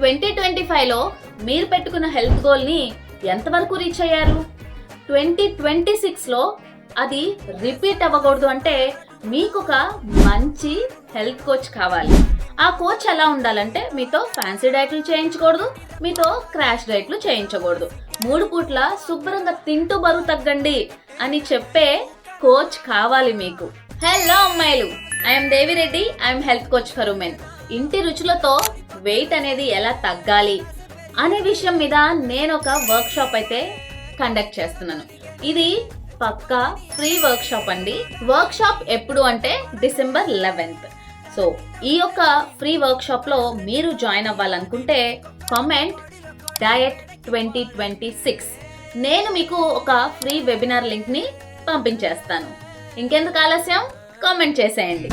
Twenty twenty ఫైవ్లో మీరు పెట్టుకున్న హెల్త్ గోల్ని ఎంతవరకు రీచ్ అయ్యారు? ట్వంటీ ట్వంటీ సిక్స్లో అది రిపీట్ అవ్వకూడదు అంటే మీకు ఒక మంచి హెల్త్ కోచ్ కావాలి. ఆ కోచ్ ఎలా ఉండాలంటే మీతో ఫ్యాన్సీ డైట్లు చేయించకూడదు మీతో క్రాష్ డైట్లు చేయించకూడదు. మూడు పూట్ల శుభ్రంగా తింటూ బరువు తగ్గండి అని చెప్పే కోచ్ కావాలి మీకు. హలో అమ్మాయిలు. I'm Devireddy I'm health coach for women ఇంటి రుచులతో వెయిట్ అనేది ఎలా తగ్గాలి అనే విషయం మీద నేను ఒక వర్క్ షాప్ అయితే కండక్ట్ చేస్తున్నాను. ఇది పక్కా ఫ్రీ వర్క్ షాప్ అండి. వర్క్ షాప్ ఎప్పుడు అంటే డిసెంబర్ లెవెన్త్ సో ఈ యొక్క ఫ్రీ వర్క్ షాప్లో మీరు జాయిన్ అవ్వాలనుకుంటే comment diet twenty twenty six నేను మీకు ఒక ఫ్రీ వెబినార్ లింక్ని పంపించేస్తాను. ఇంకెందుకు ఆలస్యం? కామెంట్ చేసేయండి.